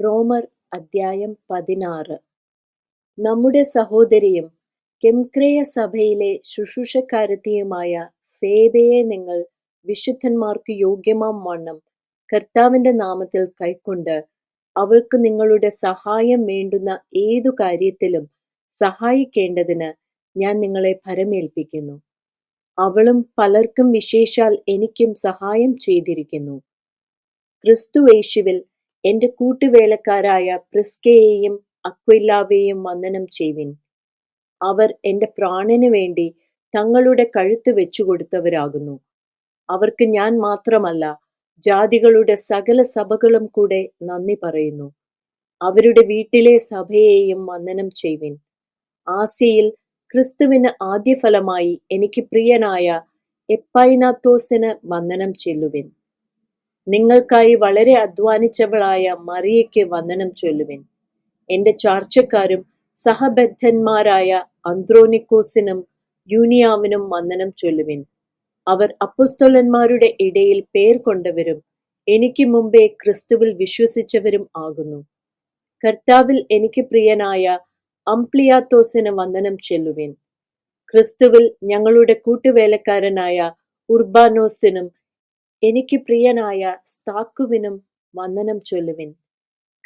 റോമർ അദ്ധ്യായം പതിനാറ്. നമ്മുടെ സഹോദരിയും കെംക്രേയ സഭയിലെ ശുശ്രൂഷക്കാരത്തിയുമായ ഫേബയെ നിങ്ങൾ വിശുദ്ധന്മാർക്ക് യോഗ്യമാം വണ്ണം കർത്താവിന്റെ നാമത്തിൽ കൈക്കൊണ്ട് അവൾക്ക് നിങ്ങളുടെ സഹായം വേണ്ടുന്ന ഏതു കാര്യത്തിലും സഹായിക്കേണ്ടതിന് ഞാൻ നിങ്ങളെ ഭരമേൽപ്പിക്കുന്നു. അവളും പലർക്കും വിശേഷാൽ എനിക്കും സഹായം ചെയ്തിരിക്കുന്നു. ക്രിസ്തുവേശുവിൽ എന്റെ കൂട്ടുവേലക്കാരായ പ്രിസ്കയെയും അക്വില്ലാവെയും വന്ദനം ചെയ്വിൻ അവർ എന്റെ പ്രാണന് വേണ്ടി തങ്ങളുടെ കഴുത്ത് വെച്ചുകൊടുത്തവരാകുന്നു അവർക്ക് ഞാൻ മാത്രമല്ല ജാതികളുടെ സകല സഭകളും കൂടെ നന്ദി പറയുന്നു. അവരുടെ വീട്ടിലെ സഭയെയും വന്ദനം ചെയ്വിൻ ആസിയിൽ ക്രിസ്തുവിന് ആദ്യഫലമായി എനിക്ക് പ്രിയനായ എപ്പൈനാത്തോസിന് വന്ദനം ചെല്ലുവിൻ. നിങ്ങൾക്കായി വളരെ അധ്വാനിച്ചവളായ മറിയയ്ക്ക് വന്ദനം ചൊല്ലുവിൻ. എന്റെ ചാർച്ചക്കാരും സഹബദ്ധന്മാരായ അന്ത്രോനിക്കോസിനും യൂനിയാവിനും വന്ദനം ചൊല്ലുവിൻ. അവർ അപ്പുസ്തോലന്മാരുടെ ഇടയിൽ പേർ കൊണ്ടവരും എനിക്ക് മുമ്പേ ക്രിസ്തുവിൽ വിശ്വസിച്ചവരും ആകുന്നു. കർത്താവിൽ എനിക്ക് പ്രിയനായ അംപ്ലിയാത്തോസിന് വന്ദനം ചെല്ലുവിൻ. ക്രിസ്തുവിൽ ഞങ്ങളുടെ കൂട്ടുവേലക്കാരനായ ഉർബാനോസിനും എനിക്ക് പ്രിയനായ സ്താക്കുവിനും വന്ദനം ചൊല്ലുവിൻ.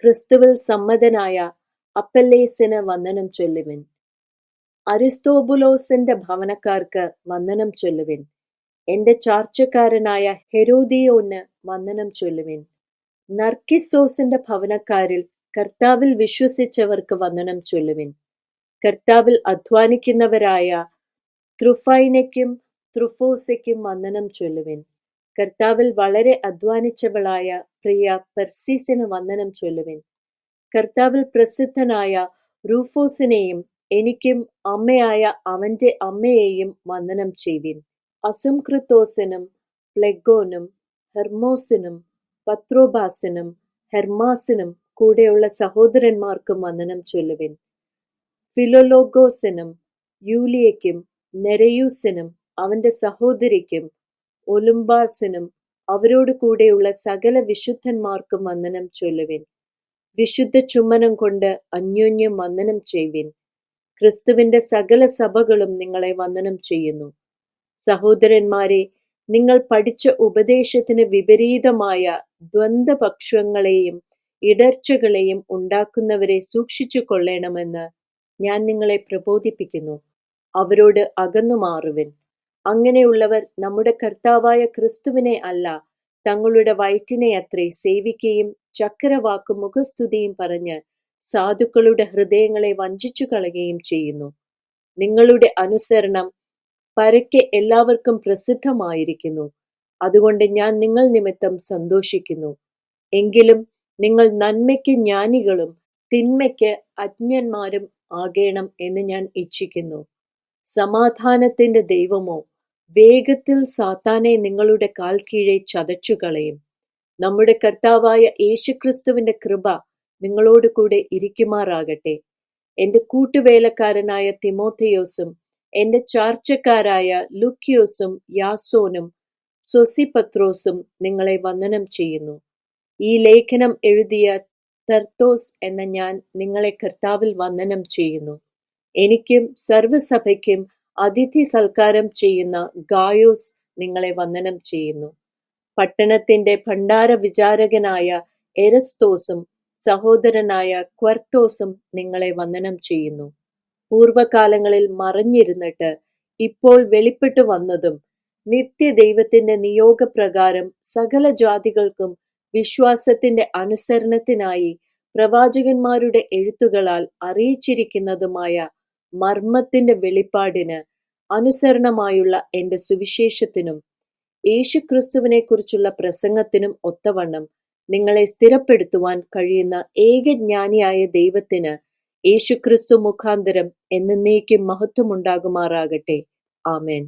ക്രിസ്തുവിൽ സമ്മതനായ അപ്പല്ലേസിന് വന്ദനം ചൊല്ലുവിൻ. അരിസ്തോബുലോസിന്റെ ഭവനക്കാർക്ക് വന്ദനം ചൊല്ലുവിൻ. എന്റെ ചാർച്ചക്കാരനായ ഹെരോദിയോന് വന്ദനം ചൊല്ലുവിൻ. നർക്കിസോസിന്റെ ഭവനക്കാരിൽ കർത്താവിൽ വിശ്വസിച്ചവർക്ക് വന്ദനം ചൊല്ലുവിൻ. കർത്താവിൽ അധ്വാനിക്കുന്നവരായ ത്രുഫൈനയ്ക്കും ത്രുഫോസയ്ക്കും വന്ദനം ചൊല്ലുവിൻ. കർത്താവിൽ വളരെ അധ്വാനിച്ചവളായ പ്രിയ പെർസീസിന് വന്ദനം ചൊല്ലുവിൻ. കർത്താവിൽ പ്രസിദ്ധനായ റൂഫോസിനെയും എനിക്കും അമ്മയായ അവന്റെ അമ്മയെയും വന്ദനം ചെയ്വിൻ. അസുംക്രിത്തോസിനും പ്ലെഗോനും ഹെർമോസിനും പത്രോബാസിനും ഹെർമാസിനും കൂടെയുള്ള സഹോദരന്മാർക്കും വന്ദനം ചൊല്ലുവിൻ. ഫിലോലോഗോസിനും യൂലിയയ്ക്കും നെരയൂസിനും അവന്റെ സഹോദരിക്കും ഒലുംബാസിനും അവരോട് കൂടെയുള്ള സകല വിശുദ്ധന്മാർക്കും വന്ദനം ചൊല്ലുവിൻ. വിശുദ്ധ ചുമ്മനം കൊണ്ട് അന്യോന്യം വന്ദനം ചെയ്യുവിൻ. ക്രിസ്തുവിന്റെ സകല സഭകളും നിങ്ങളെ വന്ദനം ചെയ്യുന്നു. സഹോദരന്മാരെ നിങ്ങൾ പഠിച്ച ഉപദേശത്തിന് വിപരീതമായ ദ്വന്ദ്പക്ഷങ്ങളെയും ഇടർച്ചകളെയും ഉണ്ടാക്കുന്നവരെ സൂക്ഷിച്ചു കൊള്ളണമെന്ന് ഞാൻ നിങ്ങളെ പ്രബോധിപ്പിക്കുന്നു. അവരോട് അകന്നു മാറുവിൻ. അങ്ങനെയുള്ളവർ നമ്മുടെ കർത്താവായ ക്രിസ്തുവിനെ അല്ല തങ്ങളുടെ വയറ്റിനെ അത്രേ സേവിക്കുകയും ചക്രവാക്കും മുഖസ്തുതിയും പറഞ്ഞ് സാധുക്കളുടെ ഹൃദയങ്ങളെ വഞ്ചിച്ചു കളയുകയും ചെയ്യുന്നു. നിങ്ങളുടെ അനുസരണം പരക്കെ എല്ലാവർക്കും പ്രസിദ്ധമായിരിക്കുന്നു. അതുകൊണ്ട് ഞാൻ നിങ്ങൾ നിമിത്തം സന്തോഷിക്കുന്നു. എങ്കിലും നിങ്ങൾ നന്മയ്ക്ക് ജ്ഞാനികളും തിന്മയ്ക്ക് അജ്ഞന്മാരും ആകേണം എന്ന് ഞാൻ ഇച്ഛിക്കുന്നു. സമാധാനത്തിന്റെ ദൈവമോ വേഗത്തിൽ സാത്താനെ നിങ്ങളുടെ കാൽ കീഴെ ചതച്ചു കളയും നമ്മുടെ കർത്താവായ യേശുക്രിസ്തുവിന്റെ കൃപ നിങ്ങളോട് കൂടെ ഇരിക്കുമാറാകട്ടെ. എന്റെ കൂട്ടുവേലക്കാരനായ തിമോത്തയോസും എന്റെ ചാർച്ചക്കാരായ ലുക്കിയോസും യാസോനും സൊസിപത്രോസും നിങ്ങളെ വന്ദനം ചെയ്യുന്നു. ഈ ലേഖനം എഴുതിയ തർത്തോസ് എന്ന ഞാൻ നിങ്ങളെ കർത്താവിൽ വന്ദനം ചെയ്യുന്നു. എനിക്കും സർവസഭയ്ക്കും അതിഥി സൽക്കാരം ചെയ്യുന്ന ഗായോസ് നിങ്ങളെ വന്ദനം ചെയ്യുന്നു. പട്ടണത്തിന്റെ ഭണ്ഡാര വിചാരകനായ എരസ്തോസും സഹോദരനായ ക്വർത്തോസും നിങ്ങളെ വന്ദനം ചെയ്യുന്നു. പൂർവകാലങ്ങളിൽ മറഞ്ഞിരുന്നിട്ട് ഇപ്പോൾ വെളിപ്പെട്ടു വന്നതും നിത്യദൈവത്തിന്റെ നിയോഗപ്രകാരം സകല ജാതികൾക്കും വിശ്വാസത്തിന്റെ അനുസരണത്തിനായി പ്രവാചകന്മാരുടെ എഴുത്തുകളാൽ അറിയിച്ചിരിക്കുന്നതുമായ മർമ്മത്തിന്റെ വെളിപ്പാടിന് അനുസരണമായുള്ള എന്റെ സുവിശേഷത്തിനും യേശുക്രിസ്തുവിനെ കുറിച്ചുള്ള പ്രസംഗത്തിനും ഒത്തവണ്ണം നിങ്ങളെ സ്ഥിരപ്പെടുത്തുവാൻ കഴിയുന്ന ഏകജ്ഞാനിയായ ദൈവത്തിന് യേശുക്രിസ്തു മുഖാന്തരം എന്നേക്കും മഹത്വമുണ്ടാകുമാറാകട്ടെ. ആമേൻ.